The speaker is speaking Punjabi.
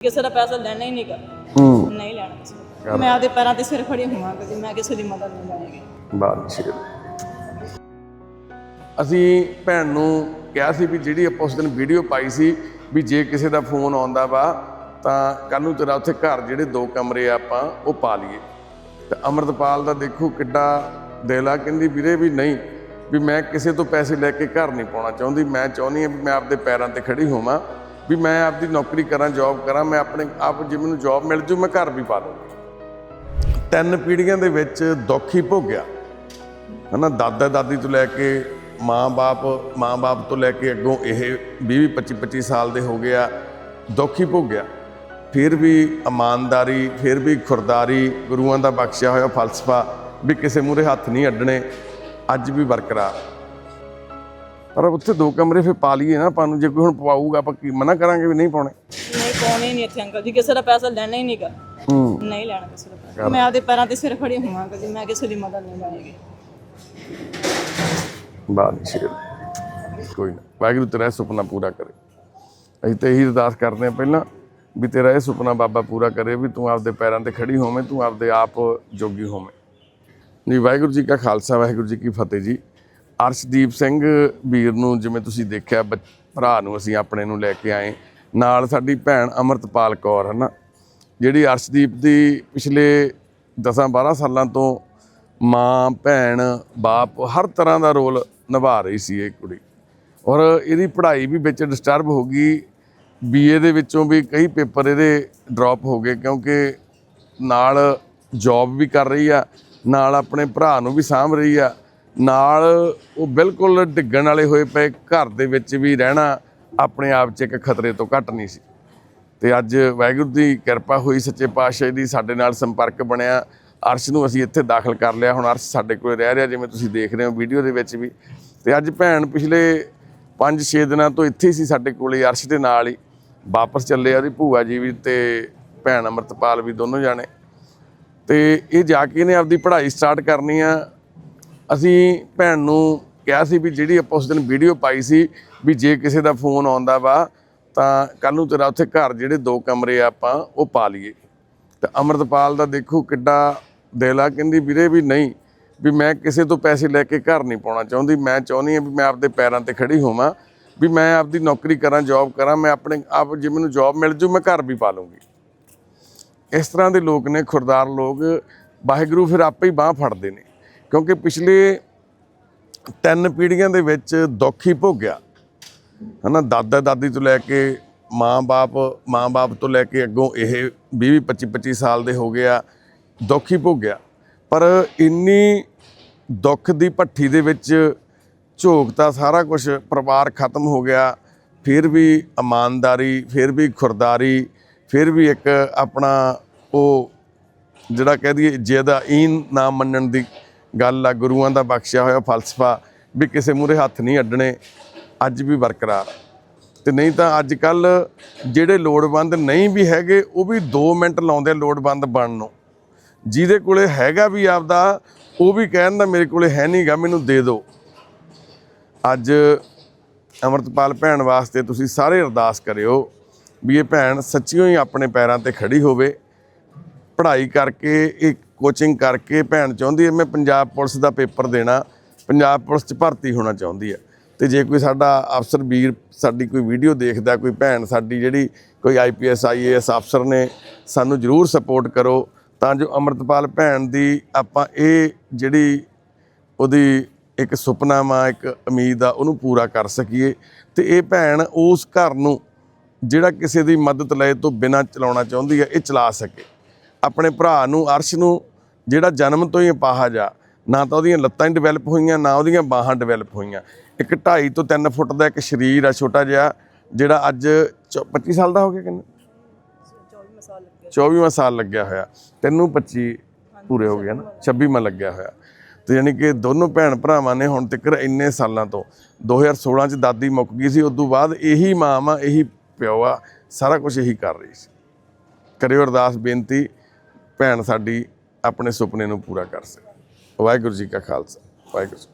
ਕਿਸੇ ਦਾ ਪੈਸਾ ਲੈਣਾ ਹੀ ਨਹੀਂਗਾ। ਹੂੰ। ਨਹੀਂ ਲੈਣਾ ਕਿਸੇ ਦਾ ਮੈਂ ਆਪਦੇ ਪੈਰਾਂ ਤੇ ਸਿਰ ਖੜੀ ਹੋਵਾਂਗਾ ਜੀ ਮੈਂ ਕਿਸੇ ਦੀ ਮਦਦ ਨਹੀਂ ਲੈਣੀ। ਬਾਦਸ਼ਾਹ ਅਸੀਂ ਭੈਣ ਨੂੰ ਕਿਹਾ ਸੀ ਵੀ ਜਿਹੜੀ ਆਪਾਂ ਉਸ ਦਿਨ ਵੀਡੀਓ ਪਾਈ ਸੀ ਵੀ ਜੇ ਕਿਸੇ ਦਾ ਫੋਨ ਆਉਂਦਾ ਵਾ ਤਾਂ ਕੱਲ ਨੂੰ ਤੇਰਾ ਉੱਥੇ ਘਰ ਜਿਹੜੇ ਦੋ ਕਮਰੇ ਆ ਆਪਾਂ ਉਹ ਪਾ ਲਈਏ। ਤੇ ਅਮਰਤਪਾਲ ਦਾ ਦੇਖੋ ਕਿੱਡਾ ਦਿਲ ਆ ਕਹਿੰਦੀ ਵੀਰੇ ਵੀ ਨਹੀਂ ਵੀ ਮੈਂ ਕਿਸੇ ਤੋਂ ਪੈਸੇ ਲੈ ਕੇ ਘਰ ਨਹੀਂ ਪਾਉਣਾ ਚਾਹੁੰਦੀ ਮੈਂ ਚਾਹੁੰਦੀ ਹਾਂ ਵੀ ਮੈਂ ਆਪਦੇ ਪੈਰਾਂ ਤੇ ਖੜੀ ਹੋਵਾਂ। ਵੀ ਮੈਂ ਆਪਦੀ ਨੌਕਰੀ ਕਰਾਂ ਜੌਬ ਕਰਾਂ, ਮੈਂ ਆਪਣੇ ਆਪ ਜੇ ਮੈਨੂੰ ਜੌਬ ਮਿਲ ਜੂ, ਮੈਂ ਘਰ ਵੀ ਪਾ ਲਵਾਂਗੀ ਤਿੰਨ ਪੀੜ੍ਹੀਆਂ ਦੇ ਵਿੱਚ ਦੁੱਖ ਹੀ ਭੋਗਿਆ। ਹਨਾ, ਦਾਦਾ ਦਾਦੀ ਤੋਂ ਲੈ ਕੇ ਮਾਂ-ਬਾਪ ਮਾਂ-ਬਾਪ ਤੋਂ ਲੈ ਕੇ ਅੱਗੋਂ ਇਹ 20 25 25 ਸਾਲ ਦੇ ਹੋ ਗਿਆ, ਦੁੱਖ ਹੀ ਭੋਗਿਆ। ਫਿਰ ਵੀ ਇਮਾਨਦਾਰੀ, ਫਿਰ ਵੀ ਖੁਰਦਾਰੀ, ਗੁਰੂਆਂ ਦਾ ਬਖਸ਼ਿਆ ਹੋਇਆ ਫਲਸਫਾ ਵੀ ਕਿਸੇ ਮੂਰੇ ਹੱਥ ਨਹੀਂ ਅੱਡਣੇ, ਅੱਜ ਵੀ ਬਰਕਰਾਰ। ਪਰ ਉੱਥੇ ਦੋ ਕਮਰੇ ਫਿਰ ਪਾ ਲਈਏ ਨਾ ਆਪਾਂ ਨੂੰ ਜੇ ਕੋਈ ਹੁਣ ਪਵਾਊਗਾ ਆਪਾਂ ਕੀ ਮਨਾ ਕਰਾਂਗੇ ਵੀ ਨਹੀਂ ਪਾਉਣੇ? ਨਹੀਂ ਪਾਉਣੇ ਨਹੀਂ ਇੱਥੇ ਅੰਕਲ ਜੀ ਕਿਸੇ ਦਾ ਪੈਸਾ ਲੈਣਾ ਹੀ ਨਹੀਂਗਾ। ਹੂੰ। ਨਹੀਂ ਲੈਣਾ ਕਿਸੇ ਦਾ ਪੈਸਾ। ਮੈਂ ਆਪਦੇ ਪੈਰਾਂ ਤੇ ਸਿਰ ਖੜੀ ਹੋਵਾਂਗਾ ਜੀ ਮੈਂ ਕਿਸੇ ਦੀ ਮਦਦ ਨਹੀਂ ਲੈਣੀ। ਬਾਦਸ਼ਾਹ ਕੋਈ ਨਾ। ਵਾਹਿਗੁਰੂ ਤੇਰਾ ਸੁਪਨਾ ਪੂਰਾ ਕਰੇ। ਅਸੀਂ ਤੇ ਇਹੀ ਅਰਦਾਸ ਕਰਦੇ ਹਾਂ ਪਹਿਲਾਂ ਵੀ ਤੇਰਾ ਇਹ ਸੁਪਨਾ ਬਾਬਾ ਪੂਰਾ ਕਰੇ ਵੀ ਤੂੰ ਆਪਦੇ ਪੈਰਾਂ ਤੇ ਖੜੀ ਹੋਵੇਂ ਤੂੰ ਆਪਦੇ ਆਪ ਜੋਗੀ ਹੋਵੇਂ। ਜੀ ਵਾਹਿਗੁਰੂ ਜੀ ਕਾ ਖਾਲਸਾ ਵਾਹਿਗੁਰੂ ਜੀ ਕੀ ਫਤਿਹ ਜੀ। ਅਰਸ਼ਦੀਪ ਸਿੰਘ ਵੀਰ ਨੂੰ ਜਿਵੇਂ ਤੁਸੀਂ ਦੇਖਿਆ, ਬੱਚ- ਭਰਾ ਨੂੰ ਅਸੀਂ ਆਪਣੇ ਨੂੰ ਲੈ ਕੇ ਆਏ। ਨਾਲ ਸਾਡੀ ਭੈਣ ਅਮਰਤਪਾਲ ਕੌਰ ਹੈ ਨਾ ਜਿਹੜੀ ਅਰਸ਼ਦੀਪ ਦੀ ਪਿਛਲੇ 10-12 ਸਾਲਾਂ ਤੋਂ ਮਾਂ, ਭੈਣ, ਬਾਪ ਹਰ ਤਰ੍ਹਾਂ ਦਾ ਰੋਲ ਨਿਭਾ ਰਹੀ ਸੀ ਇਹ ਕੁੜੀ। ਔਰ ਇਹਦੀ ਪੜ੍ਹਾਈ ਵੀ ਵਿੱਚ ਡਿਸਟਰਬ ਹੋ ਗਈ। ਬੀਏ ਦੇ ਵਿੱਚੋਂ ਵੀ ਕਈ ਪੇਪਰ ਇਹਦੇ ਡ੍ਰੌਪ ਹੋ ਗਏ ਕਿਉਂਕਿ ਨਾਲ ਜੌਬ ਵੀ ਕਰ ਰਹੀ ਆ, ਨਾਲ ਆਪਣੇ ਭਰਾ ਨੂੰ ਵੀ ਸਾਂਭ ਰਹੀ ਆ। ਨਾਲ ਉਹ ਬਿਲਕੁਲ ਡਿੱਗਣ ਵਾਲੇ ਹੋਏ ਪਏ, ਘਰ ਦੇ ਵਿੱਚ ਵੀ ਰਹਿਣਾ ਆਪਣੇ ਆਪ 'ਚ ਇੱਕ ਖਤਰੇ ਤੋਂ ਘੱਟ ਨਹੀਂ ਸੀ। ਤੇ ਅੱਜ ਵਾਹਿਗੁਰੂ ਦੀ ਕਿਰਪਾ ਹੋਈ, ਸੱਚੇ ਪਾਤਸ਼ਾਹ ਦੀ ਸਾਡੇ ਨਾਲ ਸੰਪਰਕ ਬਣਿਆ। ਅਰਸ਼ ਨੂੰ ਅਸੀਂ ਇੱਥੇ ਦਾਖਲ ਕਰ ਲਿਆ। ਹੁਣ ਅਰਸ਼ ਸਾਡੇ ਕੋਲ ਰਹਿ ਰਿਹਾ, ਜਿਵੇਂ ਤੁਸੀਂ ਦੇਖ ਰਹੇ ਹੋ ਵੀਡੀਓ ਦੇ ਵਿੱਚ ਵੀ। ਤੇ ਅੱਜ ਭੈਣ ਪਿਛਲੇ 5-6 ਦਿਨਾਂ ਤੋਂ ਇੱਥੇ ਸੀ ਸਾਡੇ ਕੋਲੇ ਅਰਸ਼ ਦੇ ਨਾਲ ਹੀ। ਵਾਪਸ ਚੱਲੇ ਆ ਉਹਦੀ ਭੂਆ ਜੀ ਵੀ ਤੇ ਭੈਣ ਅਮਰਤਪਾਲ ਵੀ ਦੋਨੋਂ ਜਾਣੇ। ਤੇ ਇਹ ਜਾ ਕੇ ਇਹਨੇ ਆਪਦੀ ਪੜ੍ਹਾਈ ਸਟਾਰਟ ਕਰਨੀ ਆ। ਅਸੀਂ ਭੈਣ ਨੂੰ ਕਿਹਾ ਸੀ ਵੀ ਜਿਹੜੀ ਆਪਾਂ ਉਸ ਦਿਨ ਵੀਡੀਓ ਪਾਈ ਸੀ ਵੀ ਜੇ ਕਿਸੇ ਦਾ ਫੋਨ ਆਉਂਦਾ ਵਾ, ਤਾਂ ਕੱਲ ਨੂੰ ਤੇਰਾ ਉੱਥੇ ਘਰ ਜਿਹੜੇ ਦੋ ਕਮਰੇ ਆ ਆਪਾਂ, ਉਹ ਪਾ ਲਈਏ। ਤਾਂ ਅਮਰਤਪਾਲ ਦਾ ਦੇਖੋ ਕਿੱਡਾ ਦਿਲ ਆ, ਕਹਿੰਦੀ ਵੀਰੇ ਵੀ ਨਹੀਂ, ਵੀ ਮੈਂ ਕਿਸੇ ਤੋਂ ਪੈਸੇ ਲੈ ਕੇ ਘਰ ਨਹੀਂ ਪਾਉਣਾ ਚਾਹੁੰਦੀ। ਮੈਂ ਚਾਹੁੰਦੀ ਹਾਂ ਵੀ ਮੈਂ ਆਪਦੇ ਪੈਰਾਂ ਤੇ ਖੜੀ ਹੋਵਾਂ, ਵੀ ਮੈਂ ਆਪਦੀ ਨੌਕਰੀ ਕਰਾਂ ਜੌਬ ਕਰਾਂ, ਮੈਂ ਆਪਣੇ ਆਪ ਜੇ ਮੈਨੂੰ ਜੌਬ ਮਿਲ ਜੂ, ਮੈਂ ਘਰ ਵੀ ਪਾ ਲੂੰਗੀ। ਇਸ ਤਰ੍ਹਾਂ ਦੇ ਲੋਕ ਨੇ, ਖੁਰਦਾਰ ਲੋਕ, ਵਾਹਿਗੁਰੂ ਫਿਰ ਆਪੇ ਹੀ ਬਾਹ ਫੜਦੇ ਨੇ। ਕਿਉਂਕਿ ਪਿਛਲੇ ਤਿੰਨ ਪੀੜ੍ਹੀਆਂ ਦੇ ਵਿੱਚ ਦੁੱਖ ਹੀ ਭੋਗਿਆ ਹਨਾ, ਦਾਦਾ ਦਾਦੀ ਤੋਂ ਲੈ ਕੇ ਮਾਂ-ਬਾਪ ਮਾਂ-ਬਾਪ ਤੋਂ ਲੈ ਕੇ ਅੱਗੋਂ ਇਹ 20 25 25 ਸਾਲ ਦੇ ਹੋ ਗਿਆ ਦੁੱਖ ਹੀ ਭੋਗਿਆ ਪਰ ਇੰਨੀ ਦੁੱਖ ਦੀ ਭੱਠੀ ਦੇ ਵਿੱਚ ਝੋਕਤਾ ਸਾਰਾ ਕੁਝ ਪਰਿਵਾਰ ਖਤਮ ਹੋ ਗਿਆ। ਫਿਰ ਵੀ ਇਮਾਨਦਾਰੀ, ਫਿਰ ਵੀ ਖੁਰਦਾਰੀ, ਫਿਰ ਵੀ ਇੱਕ ਆਪਣਾ ਉਹ ਜਿਹੜਾ ਕਹਿ ਦਈਏ ਜਿਹਦਾ ਈਨ ਨਾ ਮੰਨਣ ਦੀ ਗੱਲ ਆ, ਗੁਰੂਆਂ ਦਾ ਬਖਸ਼ਿਆ ਹੋਇਆ ਫਲਸਫਾ ਵੀ ਕਿਸੇ ਮੂਰੇ ਹੱਥ ਨਹੀਂ ਅੱਡਣੇ, ਅੱਜ ਵੀ ਬਰਕਰਾਰ। ਆ। ਤੇ ਨਹੀਂ ਤਾਂ ਅੱਜ ਕੱਲ ਜਿਹੜੇ ਲੋੜਵੰਦ ਨਹੀਂ ਵੀ ਹੈਗੇ, ਉਹ ਵੀ 2 ਮਿੰਟ ਲਾਉਂਦੇ ਲੋੜਵੰਦ ਬਣਨ ਨੂੰ। ਜਿਹਦੇ ਕੋਲੇ ਹੈਗਾ ਵੀ ਆਪਦਾ, ਉਹ ਵੀ ਕਹਿਣ ਦਾ ਮੇਰੇ ਕੋਲੇ ਹੈ ਨਹੀਂਗਾ ਮੈਨੂੰ ਦੇ ਦਿਓ। ਅੱਜ ਅਮਰਤਪਾਲ ਭੈਣ ਵਾਸਤੇ ਤੁਸੀਂ ਸਾਰੇ ਅਰਦਾਸ ਕਰਿਓ ਵੀ ਇਹ ਭੈਣ ਸੱਚੀਓ ਹੀ ਆਪਣੇ ਪੈਰਾਂ ਤੇ ਖੜੀ ਹੋਵੇ। ਪੜ੍ਹਾਈ ਕਰਕੇ ਇੱਕ ਕੋਚਿੰਗ ਕਰਕੇ ਭੈਣ ਚਾਹੁੰਦੀ ਹੈ, ਮੈਂ ਪੰਜਾਬ ਪੁਲਿਸ ਦਾ ਪੇਪਰ ਦੇਣਾ, ਪੰਜਾਬ ਪੁਲਿਸ 'ਚ ਭਰਤੀ ਹੋਣਾ ਚਾਹੁੰਦੀ ਹੈ। ਤੇ ਜੇ ਕੋਈ ਸਾਡਾ ਅਫਸਰ ਵੀਰ ਸਾਡੀ ਕੋਈ ਵੀਡੀਓ ਦੇਖਦਾ, ਕੋਈ ਭੈਣ ਸਾਡੀ ਜਿਹੜੀ ਕੋਈ ਆਈਪੀਐਸ ਆਈਏਐਸ ਅਫਸਰ ਨੇ, ਸਾਨੂੰ ਜਰੂਰ ਸਪੋਰਟ ਕਰੋ। ਤਾਂ ਜੋ ਅਮਰਤਪਾਲ ਭੈਣ ਦੀ ਆਪਾਂ ਇਹ ਜਿਹੜੀ ਉਹਦੀ ਇੱਕ ਸੁਪਨਾ ਵਾ ਇੱਕ ਉਮੀਦ ਆ, ਉਹਨੂੰ ਪੂਰਾ ਕਰ ਸਕੀਏ। ਤੇ ਇਹ ਭੈਣ ਉਸ ਘਰ ਨੂੰ ਜਿਹੜਾ ਕਿਸੇ ਦੀ ਮਦਦ ਲਏ ਤੋਂ ਬਿਨਾਂ ਚਲਾਉਣਾ ਚਾਹੁੰਦੀ ਹੈ, ਇਹ ਚਲਾ ਸਕੇ। ਆਪਣੇ ਭਰਾ ਨੂੰ, ਅਰਸ਼ ਨੂੰ ਜਿਹੜਾ ਜਨਮ ਤੋਂ ਹੀ ਅਪਾਹਜ ਆ ਨਾ ਤਾਂ ਉਹਦੀਆਂ ਲੱਤਾਂ ਹੀ ਡਿਵੈਲਪ ਹੋਈਆਂ ਨਾ ਉਹਦੀਆਂ ਬਾਹਾਂ ਡਿਵੈਲਪ ਹੋਈਆਂ। ਇੱਕ 2.5 ਤੋਂ 3 ਫੁੱਟ ਦਾ ਇੱਕ ਸਰੀਰ ਆ ਛੋਟਾ ਜਿਹਾ ਜਿਹੜਾ ਅੱਜ ਚੌ- 25 ਸਾਲ ਦਾ ਹੋ ਗਿਆ ਕਿੰਨਾ? 24 ਸਾਲ ਲੱਗੇ 24ਵਾਂ ਸਾਲ ਲੱਗਿਆ ਹੋਇਆ। ਤੈਨੂੰ 25 ਪੂਰੇ ਹੋ ਗਏ ਨਾ 26ਵਾਂ ਲੱਗਿਆ ਹੋਇਆ। ਤੇ ਯਾਨੀ ਕਿ ਦੋਨੋਂ ਭੈਣ ਭਰਾਵਾਂ ਨੇ ਹੁਣ ਤੱਕ ਇੰਨੇ ਸਾਲਾਂ ਤੋਂ। 2016 ਚ ਦਾਦੀ ਮੁੱਕ ਗਈ ਸੀ ਉਸ ਤੋਂ ਬਾਅਦ ਇਹੀ ਮਾਂ ਆ ਇਹੀ ਪਿਓ ਆ ਸਾਰਾ ਕੁਝ ਇਹੀ ਕਰ ਰਹੀ ਸੀ। ਕਰਿਓ ਅਰਦਾਸ ਬੇਨਤੀ ਭੈਣ ਸਾਡੀ ਆਪਣੇ ਸੁਪਨੇ ਨੂੰ ਪੂਰਾ ਕਰ ਸਕੇ। ਵਾਹਿਗੁਰੂ ਜੀ ਕਾ ਖਾਲਸਾ ਵਾਹਿਗੁਰੂ ਜੀ